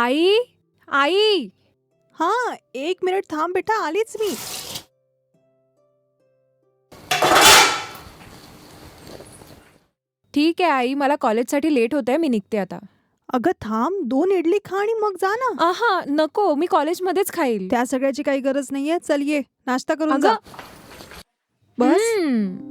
आई? आई! हा एक मिनिट थांब बेटा आलीच मी। ठीक आहे आई मला कॉलेजसाठी लेट होत आहे मी निघते आता. अगं थांब दोन इडली खा आणि मग जा ना. आहा नको मी कॉलेजमध्येच खाईल. त्या सगळ्याची काही गरज नाहीये चल ये नाश्ता करून अगं, जा बस. हम्म.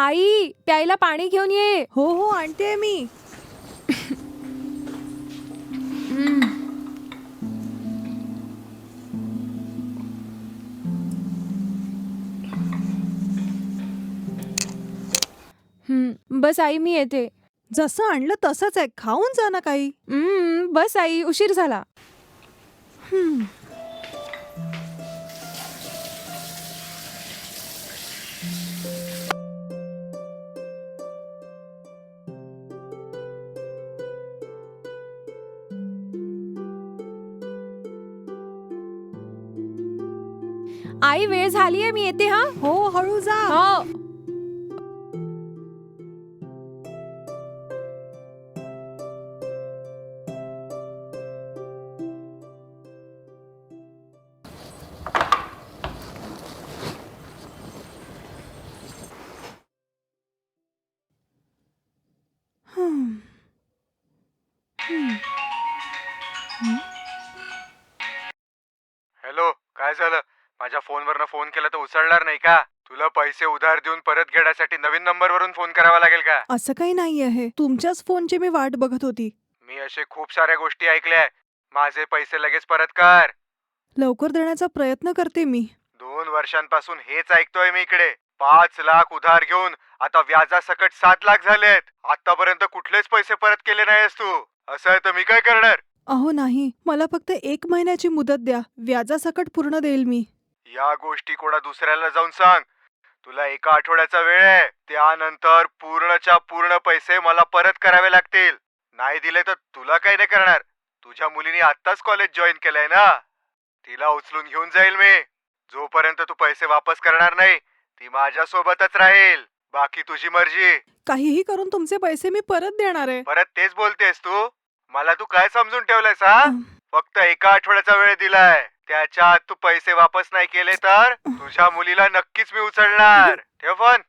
आई प्यायला पाणी घेऊन ये. हो हो आणते मी. हम्म, बस आई मी येते. जसं आणलं तसंच आहे. खाऊन जा ना काही. हम्म, बस आई उशीर झाला. हम्म. आई वेळ झालीये मी येते हा हो हळू जा हो हम्म. हम्म. हॅलो फोनवरनं फोन केला तर उचलणार नाही का? तुला पैसे उधार देऊन परत घेण्यासाठी नवीन नंबरवरून फोन करावा लागेल का? असं काही नाही आहे तुमच्याच फोनची मी वाट बघत होती. मी असे खूप साऱ्या गोष्टी ऐकल्या माझे पैसे लगेच परत कर. लवकर देण्याचा प्रयत्न करते मी. दोन वर्षांपासून हेच ऐकतोय मी इकडे. पाच लाख उधार घेऊन आता व्याजासकट सात लाख झालेत. आतापर्यंत कुठलेच पैसे परत केले नाहीस तू. असं आहे तर मी काय करणार? अहो नाही. मला फक्त एक महिन्याची मुदत द्या. व्याजासकट पूर्ण देईल मी. या गोष्टी कोणा दुसऱ्याला जाऊन सांग. तुला एका आठवड्याचा वेळ आहे. त्यानंतर पूर्णच्या पूर्ण पैसे मला परत करावे लागतील. नाही दिले तर तुला काही नाही करणार. तुझ्या मुलीने आत्ताच कॉलेज जॉईन केलंय ना? तिला उचलून घेऊन जाईल मी. जोपर्यंत तू पैसे वापस करणार नाही ती माझ्या सोबतच राहील. बाकी तुझी मर्जी. काहीही करून तुमचे पैसे मी परत देणार आहे. परत तेच बोलतेस तू? मला तू काय समजून ठेवलंयस हा. फक्त एका आठवड्याचा वेळ दिलाय. त्याच्या आत तू पैसे वापस नाही केले तर तुझ्या मुलीला नक्कीच मी उचलणार. ठेव फोन.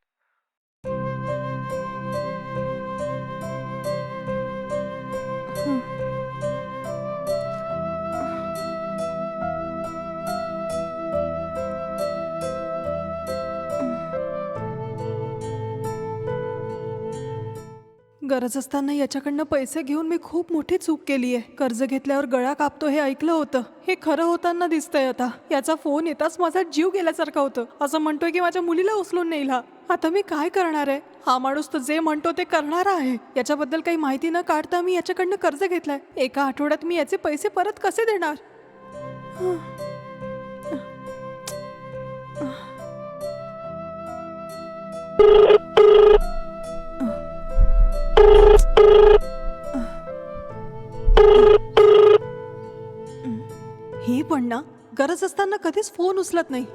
गरज असताना याच्याकडनं पैसे घेऊन मी खूप मोठी चूक केली आहे. कर्ज घेतल्यावर गळा कापतो हे ऐकलं होतं. हे खरं होताना दिसतंय आता. याचा फोन येताच माझा जीव गेल्यासारखा होतं. असं म्हणतोय की माझ्या मुलीला उचलून नेईल हा आता मी काय करणार आहे? हा माणूस तर जे म्हणतो ते करणार आहे. याच्याबद्दल काही माहिती न काढता मी याच्याकडनं कर्ज घेतलंय. एका आठवड्यात मी याचे पैसे परत कसे देणार? हे पण ना गरज असताना कधीच फोन उचलत नाही.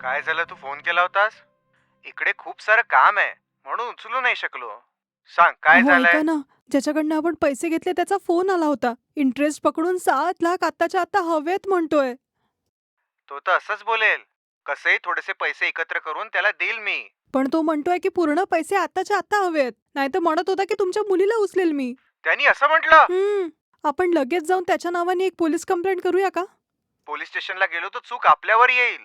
काय झालं? तू फोन केला होतास? इकडे खूप सारं काम आहे म्हणून उचलू नाही शकलो. सांग काय अहो, झालंय? ऐका ना. ज्याच्याकडनं आपण पैसे घेतले त्याचा फोन आला होता. इंटरेस्ट पकडून सात लाख आत्ताच्या आता हवेत म्हणतोय. तो तर असंच बोलेल. कसेही थोडेसे पैसे एकत्र करून त्याला देईल मी. पण तो म्हणतोय की पूर्ण पैसे आताच्या आता हवेत. नाही तर म्हणत होता की तुमच्या मुलीला उचलेल मी. त्यांनी असं म्हटलं? हम्म. आपण लगेच जाऊन त्याच्या नावाने एक पोलीस कंप्लेंट करूया का? पोलीस स्टेशनला गेलो तर चूक आपल्यावर येईल.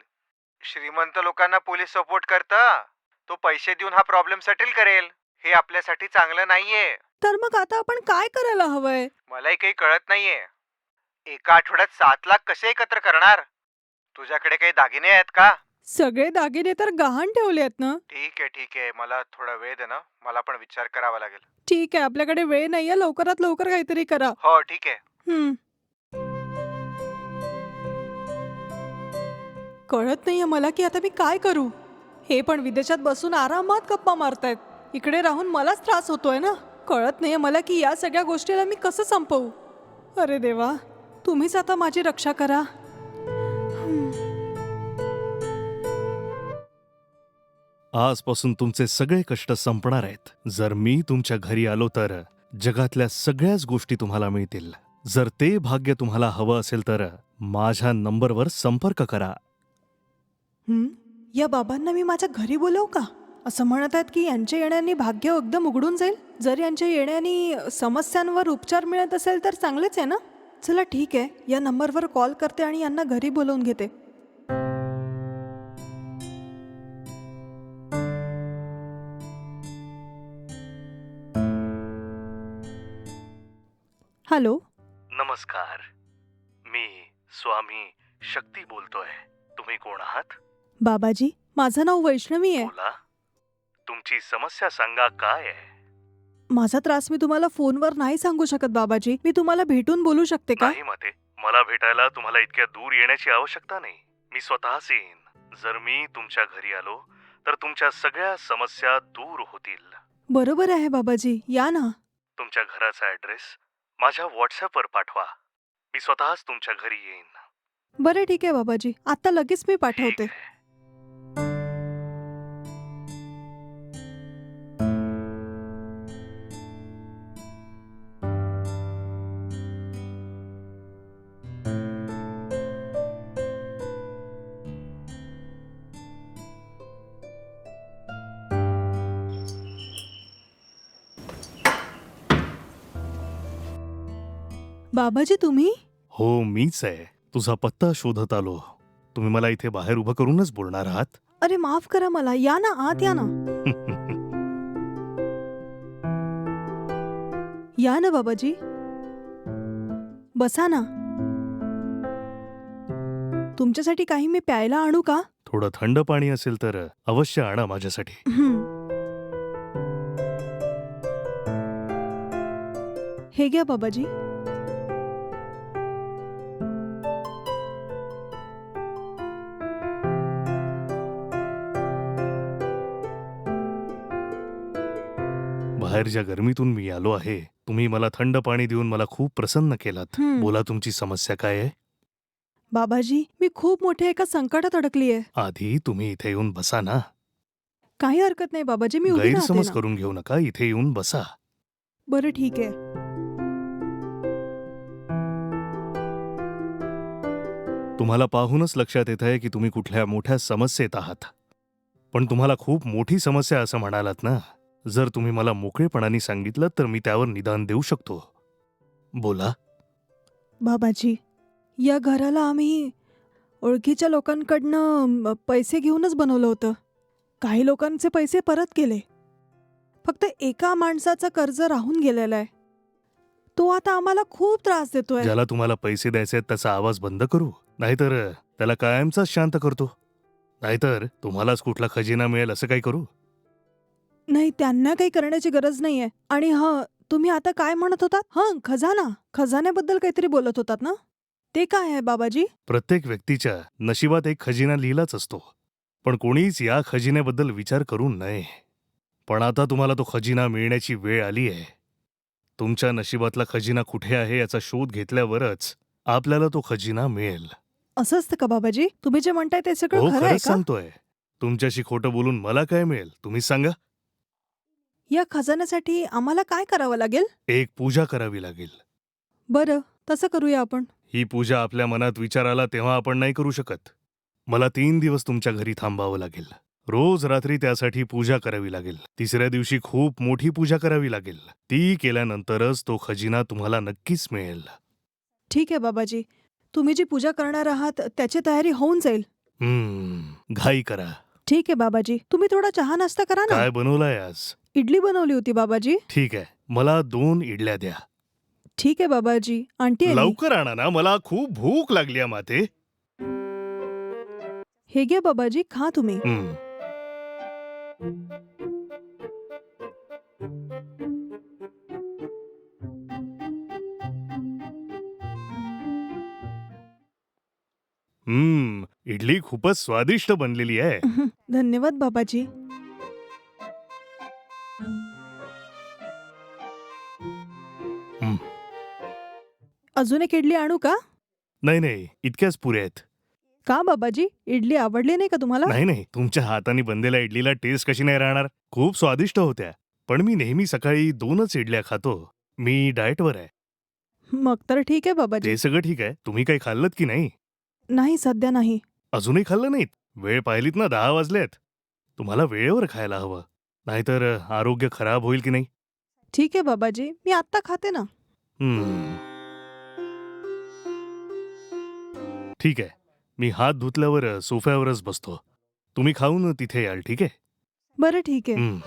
श्रीमंत लोकांना पोलीस सपोर्ट करता तो पैसे देऊन हा प्रॉब्लेम सेटल करेल. हे आपल्यासाठी चांगलं नाहीये. तर मग आता आपण काय करायला हवंय? मलाही काही कळत नाहीये. एका आठवड्यात सात लाख कसे एकत्र करणार? तुझ्याकडे काही दागिने आहेत का? सगळे दागिने तर गहाण ठेवले आहेत ना? ठीक आहे ठीक आहे. मला थोडा वेळ दे ना. मला पण विचार करावा लागेल. ठीक आहे आपल्याकडे वेळ नाहीये. लवकरात लवकर काहीतरी करा. हो ठीक आहे. हम्म. कळत नाहीये मला की आता मी काय करू? हे पण विदेशात बसून आरामात गप्पा मारतायत. इकडे राहून मलाच त्रास होतोय ना? कळत नाहीये मला की या सगळ्या गोष्टीला मी कसं संपवू? अरे देवा तुम्हीच आता माझी रक्षा करा. आजपासून तुमचे सगळे कष्ट संपणार आहेत. जर मी तुमच्या घरी आलो तर जगातल्या सगळ्याच गोष्टी तुम्हाला मिळतील. जर ते भाग्य तुम्हाला हवं असेल तर माझ्या नंबरवर संपर्क करा. हं? या बाबांना मी माझ्या घरी बोलवू का? असं म्हणत आहेत की यांच्या येण्याने भाग्य एकदम उघडून जाईल. जर यांच्या येण्याने समस्यांवर उपचार मिळत असेल तर चांगलेच आहे ना? चला ठीक आहे. या नंबरवर कॉल करते आणि यांना घरी बोलवून घेते. हॅलो? नमस्कार. मी स्वामी शक्ती बोलतोय. तुम्ही कोण आहात? बाबाजी माझं नाव वैष्णवी आहे. बोला. तुमची समस्या सांगा काय आहे? माझा त्रास मी तुम्हाला फोनवर नाही सांगू शकत बाबाजी. मी तुम्हाला भेटून बोलू शकते का? नाही मते. मला भेटायला तुम्हाला इतक्या दूर येण्याची आवश्यकता नाही. मी स्वतःच येईन. जर मी तुमच्या घरी आलो तर तुमच्या सगळ्या समस्या दूर होतील. बरोबर आहे बाबाजी. या ना. तुमच्या घराचा ऍड्रेस माझ्या व्हॉट्सअपवर पाठवा. मी स्वतःच तुमच्या घरी येईन. बरं ठीक आहे बाबाजी. आता लगेच मी ठीक पाठवते आहे. बाबाजी तुम्ही? हो मीच आहे. तुझा पत्ता शोधत आलो. तुम्ही मला इथे बाहेर उभं करूनच बोलणार आहात? अरे माफ करा मला. या ना आत या ना. या ना बाबाजी. बसा ना. तुमच्यासाठी काही मी प्यायला आणू का? थोडं थंड पाणी असेल तर अवश्य आणा माझ्यासाठी. हं. हे घ्या बाबाजी. बाहेरच्या गरमीतून मी आलो आहे. तुम्ही मला थंड पाणी देऊन मला खूप प्रसन्न केलात. हं. बोला तुमची समस्या काय आहे? बाबाजी मी खूप मोठ्या एका संकटात अडकली आहे आधी तुम्ही इथे येऊन बसा ना. काही हरकत नाही बाबाजी मी उभी राहते गैरसमज ना. करून घेऊ नका इथे येऊन बसा. बरं ठीक आहे. तुम्हाला पाहूनच लक्षात येत आहे की तुम्ही कुठल्या मोठ्या समस्येत आहात. पण तुम्हाला खूप मोठी समस्या असं म्हणालात ना. जर तुम्ही मला मोकळेपणाने सांगितलं तर मी त्यावर निदान देऊ शकतो. बोला. बाबाजी या घराला आम्ही ओळखीच्या लोकांकडनं पैसे घेऊनच बनवलं होतं. काही लोकांचे पैसे परत केले फक्त एका माणसाचं कर्ज राहून गेलेलं आहे. तो आता आम्हाला खूप त्रास देतोय. ज्याला तुम्हाला पैसे द्यायचे आहेत त्याचा आवाज बंद करू. नाहीतर त्याला कायमचाच शांत करतो. नाहीतर तुम्हालाच कुठला खजिना मिळेल असं काही करू. नाही त्यांना काही करण्याची गरज नाहीये. आणि हा तुम्ही आता काय म्हणत होतात? हं खजाना. खजान्याबद्दल काहीतरी बोलत होतात ना? ते काय आहे बाबाजी? प्रत्येक व्यक्तीच्या नशिबात एक खजिना लिहिलाच असतो. पण कोणीच या खजिन्याबद्दल विचार करू नये. पण आता तुम्हाला तो खजिना मिळण्याची वेळ आली आहे. तुमच्या नशिबातला खजिना कुठे आहे याचा शोध घेतल्यावरच आपल्याला तो खजिना मिळेल. असं असतं का बाबाजी? तुम्ही जे म्हणताय ते हो सगळं खरं आहे खरंच का? सांगतोय. तुमच्याशी खोटं बोलून मला काय मिळेल? तुम्ही सांगा. या खजान्यासाठी आम्हाला काय करावं लागेल? एक पूजा करावी लागेल. बरं तसं करूया आपण. ही पूजा आपल्या मनात विचार आला तेव्हा आपण नाही करू शकत. मला तीन दिवस तुमच्या घरी थांबावं लागेल. रोज रात्री त्यासाठी पूजा करावी लागेल. तिसऱ्या दिवशी खूप मोठी पूजा करावी लागेल. ती केल्यानंतरच तो खजिना तुम्हाला नक्कीच मिळेल. ठीक आहे बाबाजी. तुम्ही जी पूजा करणार आहात त्याची तयारी होऊन जाईल. हम्म घाई करा. ठीक आहे बाबाजी. तुम्ही थोडा चहा नाश्ता करा ना. काय बनवलंय आज? इडली बनवली होती बाबाजी? ठीक आहे. मला दोन इडल्या द्या. ठीक आहे बाबाजी. आंटी आली. लवकर आणा ना. मला खूप भूक लागली आहे माते. हे घ्या बाबाजी खा तुम्ही. हम्म. हम्म. इडली खूपच स्वादिष्ट बनलेली आहे. धन्यवाद बाबाजी. अजून एक इडली आणू का? नाही नाही इतक्याच पुऱ्या आहेत. का बाबाजी? इडली आवडली नाही का तुम्हाला? नाही नाही तुमच्या हाताने बनलेल्या इडलीला टेस्ट कशी नाही राहणार? खूप स्वादिष्ट होत्या पण मी नेहमी सकाळी दोनच इडल्या खातो. मी डाएटवर आहे. मग तर ठीक आहे बाबाजी. ते सगळं ठीक आहे. तुम्ही काही खाल्लत की नाही? नाही सध्या नाही. अजूनही खाल्लं नाहीत. वेळ पाहिलीत ना दहा वाजलेत. तुम्हाला वेळेवर खायला हवं. नाहीतर आरोग्य खराब होईल की नाही? ठीक आहे बाबाजी. मी आत्ता खाते ना. हम्म. ठीक आहे. मी हात धुतल्यावर सोफ्यावरच बसतो. तुम्ही खाऊन तिथे याल ठीक आहे? बरं ठीक आहे. हं.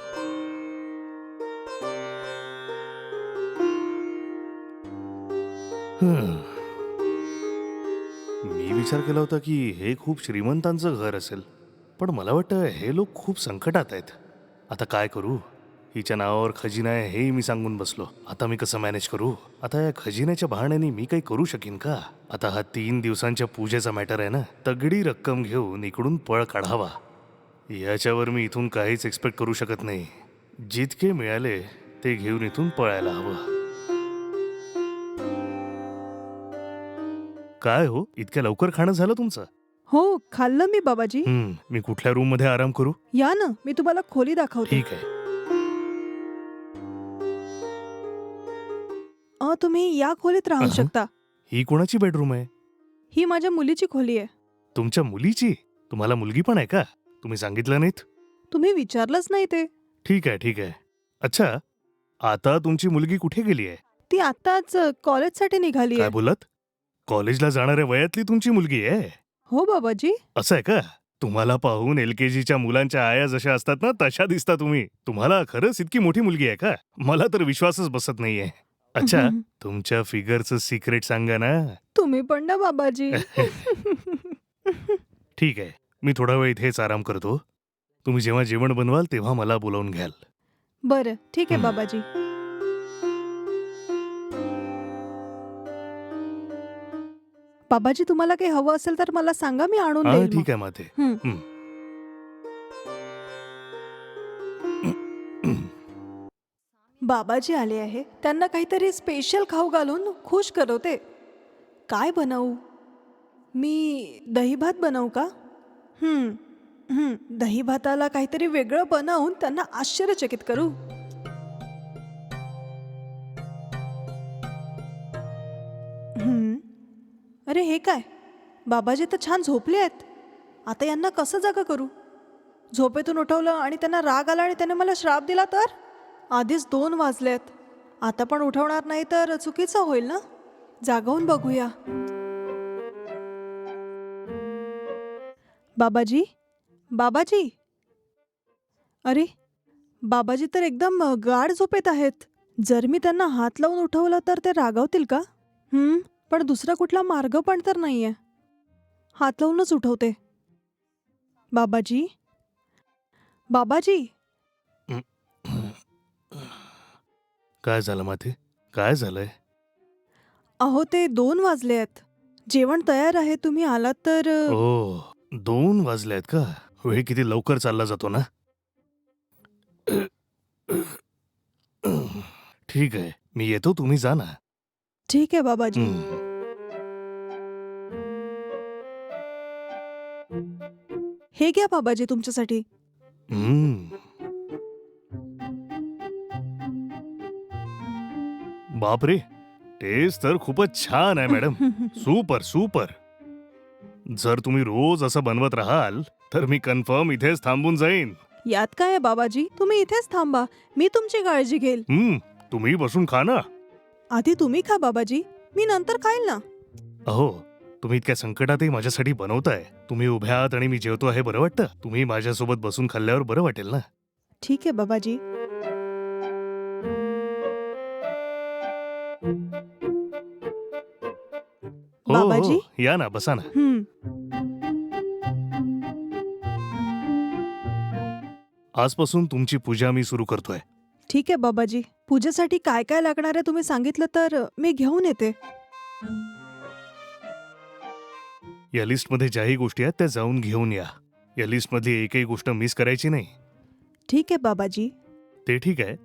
मी विचार केला होता की हे खूप श्रीमंतांचं घर असेल. पण मला वाटतं हे लोक खूप संकटात आहेत. आता काय करू? हिच्या नावावर खजिना आहे हेही मी सांगून बसलो. आता मी कसं मॅनेज करू? आता या खजिन्याच्या बहाण्याने मी काही करू शकीन का? आता हा तीन दिवसांच्या पूजेचा मॅटर आहे ना? तगडी रक्कम घेऊन इकडून पळ काढावा. याच्यावर मी इथून काहीच एक्सपेक्ट करू शकत नाही. जितके मिळाले ते घेऊन इथून पळायला हवं. काय हो? इतक्या लवकर खाणं झालं तुमचं? हो खाल्लं मी बाबाजी. हम्म, मी कुठल्या रूममध्ये आराम करू? या ना मी तुम्हाला खोली दाखवते. ठीक आहे. अ, तुम्ही या खोलीत राहू अहं. शकता. ही कोणाची बेडरूम आहे? ही माझ्या मुलीची खोली आहे. तुमच्या मुलीची? तुम्हाला मुलगी पण आहे का? तुम्ही सांगितलं नाहीत? तुम्ही विचारलंच नाही ते. ठीक आहे ठीक आहे. अच्छा आता तुमची मुलगी कुठे गेली आहे? ती आताच कॉलेजसाठी निघाली काय आहे. बोलत? कॉलेजला जाणाऱ्या वयातली तुमची मुलगी आहे? हो बाबाजी. असं आहे का? तुम्हाला पाहून एल के जीच्या मुलांच्या आया जशा असतात ना तशा दिसता तुम्ही. तुम्हाला खरंच इतकी मोठी मुलगी आहे का? मला तर विश्वासच बसत नाहीये. अच्छा तुमच्या फिगरचं सिक्रेट सांगा ना तुम्ही पण ना बाबाजी ठीक आहे मी थोडा वेळ इथेच आराम करतो तुम्ही जेव्हा जेवण बनवाल तेव्हा मला बोलावून घ्याल बरं ठीक आहे हं. बाबाजी बाबाजी तुम्हाला काही हवं असेल तर मला सांगा मी आणून हा मग. ठीक आहे माते हं. हं. बाबाजी आले आहे. त्यांना काहीतरी स्पेशल खाऊ घालून खुश करवते. काय बनवू? मी दही भात बनवू का? दही भाताला काहीतरी वेगळं बनवून त्यांना आश्चर्यचकित करू. अरे हे काय? बाबाजी तर छान झोपले आहेत. आता यांना कसं जागा करू? झोपेतून उठवलं आणि त्यांना राग आला आणि त्याने मला श्राप दिला तर? आधीच दोन वाजलेत. आता पण उठवणार नाही तर चुकीचं होईल ना? जागवून बघूया. बाबाजी? बाबाजी? अरे बाबाजी तर एकदम गाढ झोपेत आहेत. जर मी त्यांना हात लावून उठवलं तर ते रागावतील का? पण दुसरा कुठला मार्ग पण तर नाही आहे हात लावूनच उठवते. बाबाजी? बाबाजी? काय झालं माते काय झालंय? अहो ते दोन वाजले आहेत. जेवण तयार आहे तुम्ही आलात तर ओ दोन वाजले आहेत का? वेळ किती लवकर चालला जातो ना? ठीक आहे मी येतो तुम्ही जा ना. ठीक आहे बाबाजी. हं. हे घ्या बाबाजी तुमच्यासाठी. बापरे टेस्ट तर खूपच छान आहे मॅडम. Super super. जर तुम्ही रोज असं बनवत राहाल तर मी कन्फर्म इथेच थांबून जाईन. यात काय आहे बाबाजी? तुम्ही इथेच थांबा. मी तुमची काळजी घेईल. हम्म तुम्ही बसून खा ना. आधी तुम्ही खा बाबाजी. मी नंतर खाईल ना. अहो तुम्ही इतक्या संकटातही माझ्यासाठी बनवताय. तुम्ही उभ्या आहात आणि मी जेवतो हे बरं वाटतं? तुम्ही माझ्यासोबत बसून खाल्ल्यावर बरं वाटेल ना. ठीक आहे बाबाजी. हो बाबाजी? हो या ना बसा ना. आजपासून तुमची पूजा मी सुरू करतोय. ठीक आहे बाबाजी. पूजेसाठी काय काय लागणार आहे तुम्ही सांगितलं तर मी घेऊन येते. या लिस्टमध्ये ज्याही गोष्टी आहेत त्या जाऊन घेऊन या. या लिस्टमधली एकही गोष्ट मिस करायची नाही. ठीक आहे बाबाजी. ते ठीक आहे.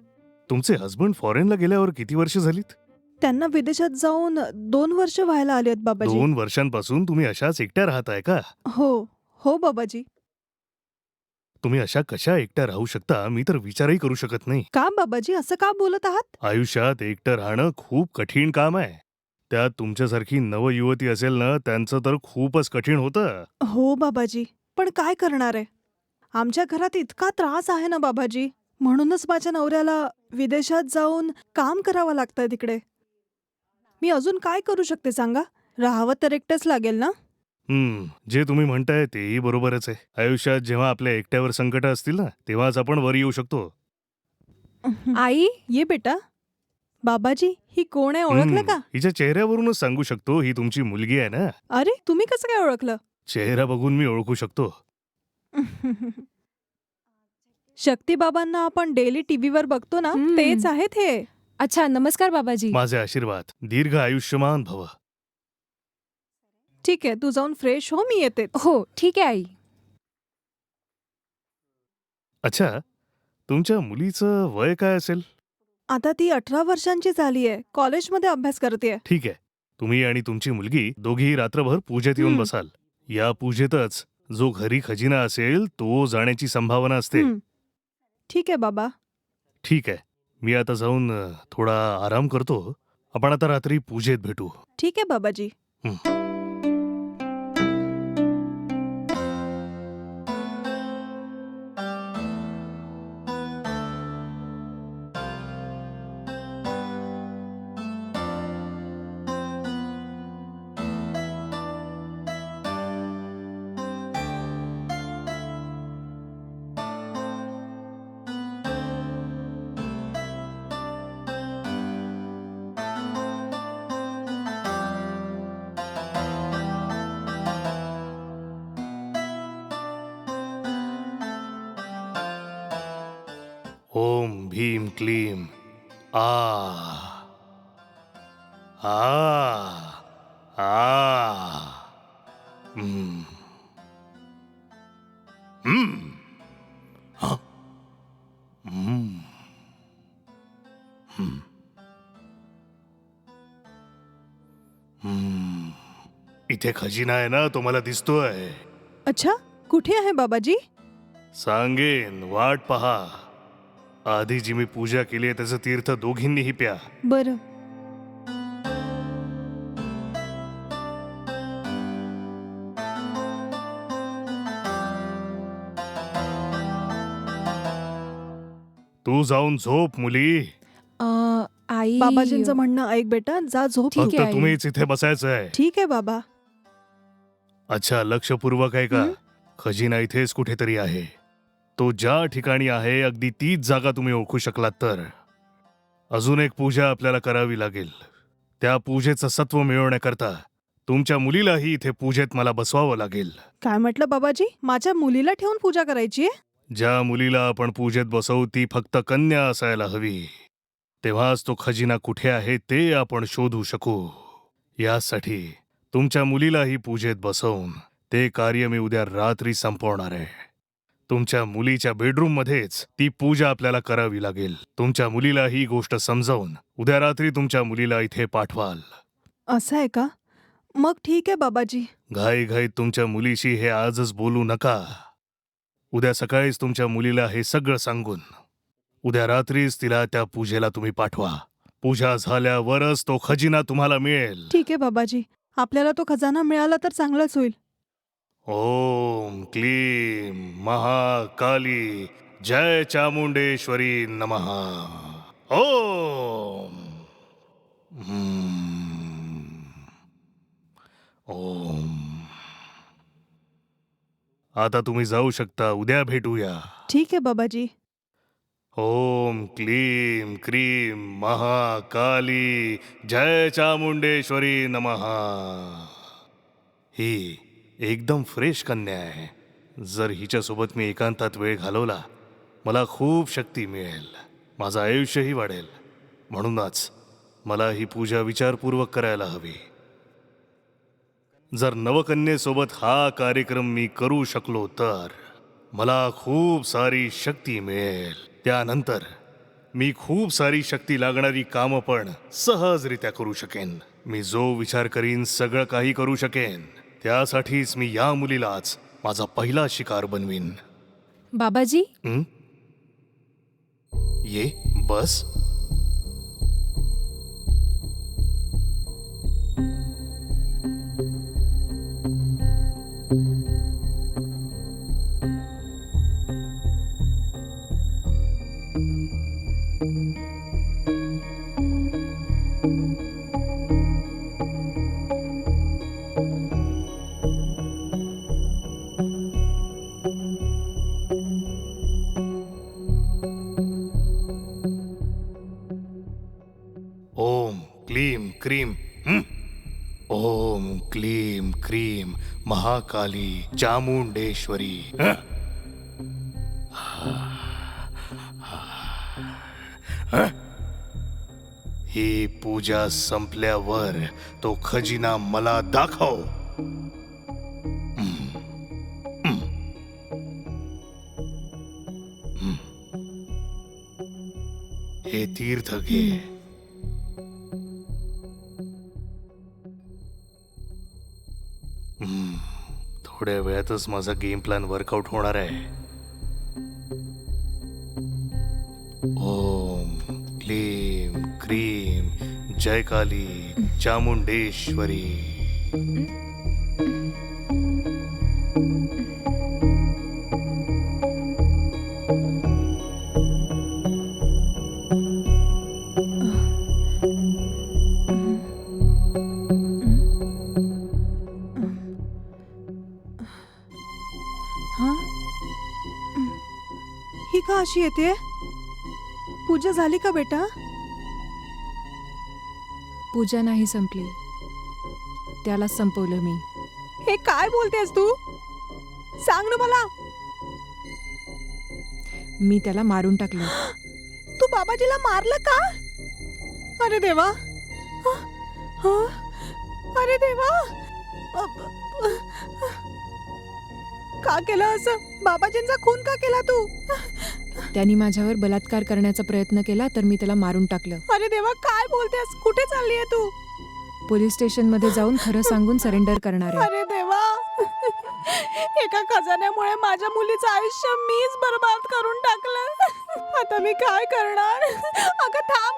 तुमचे हस्बंड फॉरेनला गेल्यावर किती वर्ष झालीत? त्यांना विदेशात जाऊन दोन वर्ष व्हायला आली आहेत बाबाजी. दोन वर्षांपासून तुम्ही अशाच एकट्या राहताय का? हो हो बाबाजी. तुम्ही अशा कशा एकट्या राहू शकता? मी तर विचारही करू शकत नाही. का बाबाजी? असं का बोलत आहात? आयुष्यात एकटं राहणं खूप कठीण काम आहे. त्यात तुमच्यासारखी नवयुवती असेल ना त्यांचं तर खूपच कठीण होतं. हो बाबाजी पण काय करणार आहे? आमच्या घरात इतका त्रास आहे ना बाबाजी. म्हणूनच माझ्या नवऱ्याला विदेशात जाऊन काम करावं लागतंय तिकडे. मी अजून काय करू शकते सांगा? राहावं तर एकटंच लागेल ना? हम्म जे तुम्ही म्हणताय तेही बरोबरच आहे. आयुष्यात जेव्हा आपल्या एकट्यावर संकट असतील ना तेव्हाच आपण वर येऊ शकतो. आई ये बेटा. बाबाजी ही कोण आहे ओळखलं हम्म, का? हिच्या चेहऱ्यावरूनच सांगू शकतो ही तुमची मुलगी आहे ना? अरे तुम्ही कसं काय ओळखलं? चेहरा बघून मी ओळखू शकतो. शक्ती बाबांना आपण डेली टीव्हीवर बघतो ना हम्म. तेच आहेत हे. अच्छा नमस्कार बाबाजी. माझे आशीर्वाद. दीर्घ आयुष्यमान भव. ठीक आहे तू जाऊन फ्रेश हो मी येते. हो ठीक आहे आई. अच्छा तुमच्या मुलीचं वय काय असेल? आता ती अठरा वर्षांची झाली आहे. कॉलेजमध्ये अभ्यास करते ठीक आहे. तुम्ही आणि तुमची मुलगी दोघीही रात्रभर पूजेत येऊन. बसाल. या पूजेतच जो घरी खजिना असेल तो जाण्याची संभावना असते. ठीक आहे बाबा. ठीक आहे. मी आता जाऊन अ, थोडा आराम करतो. आपण आता रात्री पूजेत भेटू. ठीक आहे बाबाजी. भीम क्लीम आ आ आ हम्म. हम्म. हा? हम्म. हम्म. हम्म. इथे खजिना आहे ना तो मला दिसतोय अच्छा कुठे आहे बाबाजी सांगेन वाट पहा आधी जी मी पूजा केली आहे त्याचं तीर्थ दोघींनीही प्या. बरं. तू जाऊन झोप मुली. अ, आई. बाबाजींचं म्हणणं ऐक बेटा जा झोप. ठीक तू. फक्त आहे, आई. तुम्हीच इथे बसायचं आहे. ठीक आहे बाबा. अच्छा लक्षपूर्वक आहे का हं? खजिना इथेच कुठेतरी आहे. तो ज्या ठिकाणी आहे अगदी तीच जागा तुम्ही ओळखू शकलात तर. अजून एक पूजा आपल्याला करावी लागेल. त्या पूजेचं सत्व मिळवण्याकरता तुमच्या मुलीलाही इथे पूजेत मला बसवावं लागेल. काय म्हटलं बाबाजी? माझ्या मुलीला ठेवून पूजा करायची आहे? ज्या मुलीला आपण पूजेत बसवू ती फक्त कन्या असायला हवी. तेव्हाच तो खजिना कुठे आहे ते आपण शोधू शकू. यासाठी तुमच्या मुलीलाही पूजेत बसवून ते कार्य मी उद्या रात्री संपवणार आहे. तुमच्या मुलीच्या बेडरूममध्येच ती पूजा आपल्याला करावी लागेल. तुमच्या मुलीला ही गोष्ट समजावून उद्या रात्री तुमच्या मुलीला इथे पाठवाल. असं आहे का? मग ठीक आहे बाबाजी. घाईघाईत तुमच्या मुलीशी हे आजच बोलू नका. उद्या सकाळीच तुमच्या मुलीला हे सगळं सांगून उद्या रात्रीच तिला त्या पूजेला तुम्ही पाठवा. पूजा झाल्यावरच तो खजिना तुम्हाला मिळेल. ठीक आहे बाबाजी. आपल्याला तो खजाना मिळाला तर चांगलाच होईल. ओम क्लीम महाकाली जय चामुंडेश्वरी नमः। ओम. ओम। आता तुम्ही जाऊ शकता उद्या भेटूया। ठीक आहे बाबाजी. ओम क्लीम क्रीम महाकाली जय चामुंडेश्वरी नमः। ही एकदम फ्रेश कन्या आहे. जर हिच्यासोबत मी एकांतात वेळ घालवला मला खूप शक्ती मिळेल. माझं आयुष्यही वाढेल. म्हणूनच मला ही पूजा विचारपूर्वक करायला हवी. जर नवकन्येसोबत हा कार्यक्रम मी करू शकलो तर मला खूप सारी शक्ती मिळेल. त्यानंतर मी खूप सारी शक्ती लागणारी कामं पण सहजरित्या करू शकेन. मी जो विचार करीन सगळं काही करू शकेन. त्यासाठीच मी या मुलीलाच माझा पहिला शिकार बनवीन. बाबाजी? हं? ये बस. महाकाली चामुंडेश्वरी. हं? पूजा संपल्यावर तो खजिना मला दाखव. हे तीर्थ घे. थोड्या वेळातच माझा गेम प्लॅन वर्कआउट होणार आहे. ओम क्लीम क्रीम जय काली चामुंडेश्वरी. का अशी येते पूजा झाली का बेटा? पूजा नाही संपली. त्याला संपवलं मी. हे काय बोलतेस तू? सांग ना मला. मी त्याला मारून टाकलं. तू बाबाजीला मारलं का? अरे देवा. ह? ह? अरे देवा. का केलं असं? बाबाजींचा खून का केला तू? त्यांनी माझ्यावर बलात्कार करण्याचा प्रयत्न केला तर मी त्याला मारून टाकलं. अरे देवा काय बोलतेस? कुठे चालली आहे तू? पोलीस स्टेशनमध्ये जाऊन खरं सांगून सरेंडर करणार आहे. अरे देवा. एका खजान्यामुळे माझ्या मुलीचं आयुष्य मीच बर्बाद करून टाकलं. आता मी काय करणार? अगं थांब.